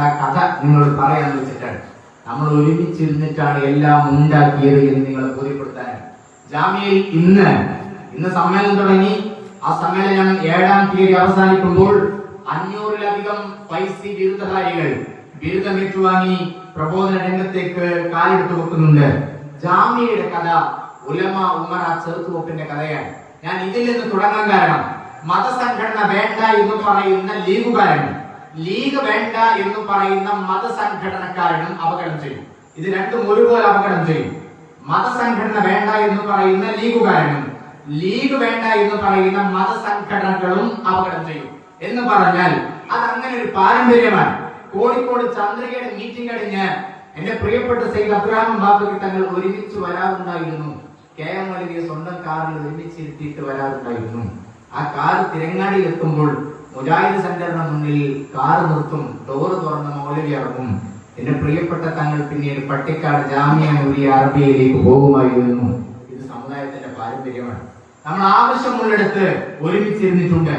ആ കഥ നിങ്ങളോട് പറയാന്ന് വെച്ചിട്ടാണ്. നമ്മൾ ഒരുമിച്ചിരുന്നിട്ടാണ് എല്ലാം ഉണ്ടാക്കിയത് എന്ന് നിങ്ങളെ ബോധ്യപ്പെടുത്താൻ ജാമ്യയിൽ ഇന്ന് ഇന്ന് സമ്മേളനം തുടങ്ങി. ആ സമ്മേളനം ഏഴാം തീയതി അവസാനിക്കുമ്പോൾ അഞ്ഞൂറിലധികം പൈസി ബിരുദധാരികൾ ബിരുദം ഏറ്റുവാങ്ങി പ്രബോധന രംഗത്തേക്ക് കാലെടുത്തു വെക്കുന്നുണ്ട്. ജാമ്യയുടെ കഥ ഉലമ ഉമർ ആ ചെറുത്തുവെപ്പിന്റെ കഥയാണ്. ഞാൻ ഇതിൽ നിന്ന് തുടങ്ങാൻ കാരണം മതസംഘടന വേണ്ട എന്ന് പറയുന്ന ലീഗുകാരനും ലീഗ് വേണ്ട എന്ന് പറയുന്ന മതസംഘടനക്കാരനും അപകടം ചെയ്യും ഇത് രണ്ടും ഒരുപോലെ അപകടം ചെയ്യും മതസംഘടന വേണ്ട എന്ന് പറയുന്ന ലീഗുകാരനും ലീഗ് വേണ്ട എന്ന് പറയുന്ന മതസംഘടനകളും അപകടം ചെയ്യും എന്ന് പറഞ്ഞാൽ അത് അങ്ങനെ ഒരു പാരമ്പര്യമാണ്. കോഴിക്കോട് ചന്ദ്രികയുടെ മീറ്റിംഗ് കഴിഞ്ഞ് എന്റെ പ്രിയപ്പെട്ട സെയ്ദ് അബ്രഹാം ബാബുക്ക് തങ്ങൾ ഒരുമിച്ച് വരാറുണ്ടായിരുന്നു. കെ എം വലിയ സ്വന്തം കാറിൽ ഒരുമിച്ചിരുത്തിയിട്ട് വരാറുണ്ടായിരുന്നു. ആ കാർ തിരങ്ങാടിയിൽ എത്തുമ്പോൾ മുജാഹിദ് സെന്ററിന് മുന്നിൽ കാർ നിർത്തും ഡോറ് തുറന്ന് ഇറങ്ങും എന്റെ പ്രിയപ്പെട്ട തങ്ങൾ പിന്നീട് പട്ടിക്കാട് ജാമ്യ നൂരി അറബിയയിലേക്ക് പോകുമായിരുന്നു. ഇത് സമുദായത്തിന്റെ പാരമ്പര്യമാണ്. നമ്മൾ ആവശ്യമുള്ളിടത്ത് ഒരുമിച്ചിരുന്നിട്ടുണ്ട്.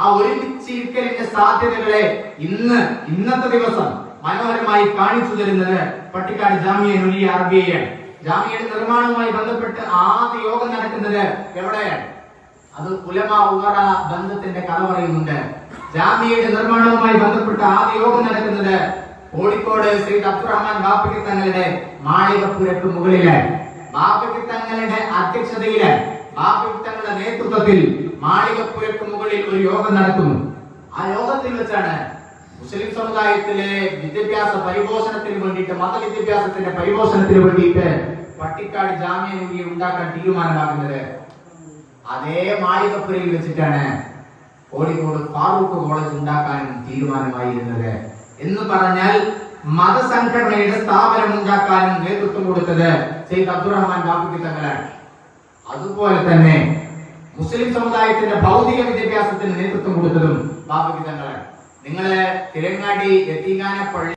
ആ ഒരുമിച്ചിരിക്കലിന്റെ സാധ്യതകളെ ഇന്ന് ഇന്നത്തെ ദിവസം മനോഹരമായി കാണിച്ചു തരുന്നത് പട്ടിക്കാട് ജാമ്യ നൂരി അറബിയയാണ്. ജാമ്യയുടെ നിർമ്മാണവുമായി ബന്ധപ്പെട്ട് ആദ്യ യോഗം നടക്കുന്നത് എവിടെയാണ്? അത് ഉലമ ഉമറ ബന്ധത്തിന്റെ കഥ പറയുന്നുണ്ട്. ജാമിയയുടെ നിർമ്മാണവുമായി ബന്ധപ്പെട്ട ആദ്യ യോഗം നടക്കുന്നത് കോഴിക്കോട് ശ്രീ അബ്ദുറഹ്മാൻ ബാപ്പയ്ക്ക് തങ്ങളുടെ മാളികപ്പുരക്ക് മുകളിൽ. ബാപ്പയ്ക്ക് തങ്ങളുടെ അധ്യക്ഷതയിൽ ബാപ്പയ്ക്ക് തങ്ങളുടെ നേതൃത്വത്തിൽ മാളികപ്പുരക്ക് മുകളിൽ ഒരു യോഗം നടക്കുന്നു. ആ യോഗത്തിൽ വെച്ചാണ് മുസ്ലിം സമുദായത്തിലെ വിദ്യാഭ്യാസ പരിപോഷണത്തിന് വേണ്ടിയിട്ട് മതവിദ്യാഭ്യാസത്തിന്റെ പരിപോഷണത്തിന് വേണ്ടിയിട്ട് പട്ടിക്കാട് ജാമ്യ ഉണ്ടാക്കാൻ തീരുമാനമാകുന്നത്. അതേ മാളികപ്പുരയിൽ വെച്ചിട്ടാണ് കോഴിക്കോട് ഫാറൂഖ് കോളേജ് ഉണ്ടാക്കാനും തീരുമാനമായിരുന്നത്. എന്ന് പറഞ്ഞാൽ മതസംഘടനയുടെ സ്ഥാപനം ഉണ്ടാക്കാനും നേതൃത്വം കൊടുത്തത് സെയ്ദ് അബ്ദുറഹ്മാൻ ബാബുക്ക് തങ്ങളാണ്. അതുപോലെ തന്നെ മുസ്ലിം സമുദായത്തിന്റെ ഭൗതിക വിദ്യാഭ്യാസത്തിന് നേതൃത്വം കൊടുത്തതും ബാബുക്ക് തങ്ങളാണ്. നിങ്ങൾ തിരങ്ങാടി എത്തിങ്ങാന പള്ളി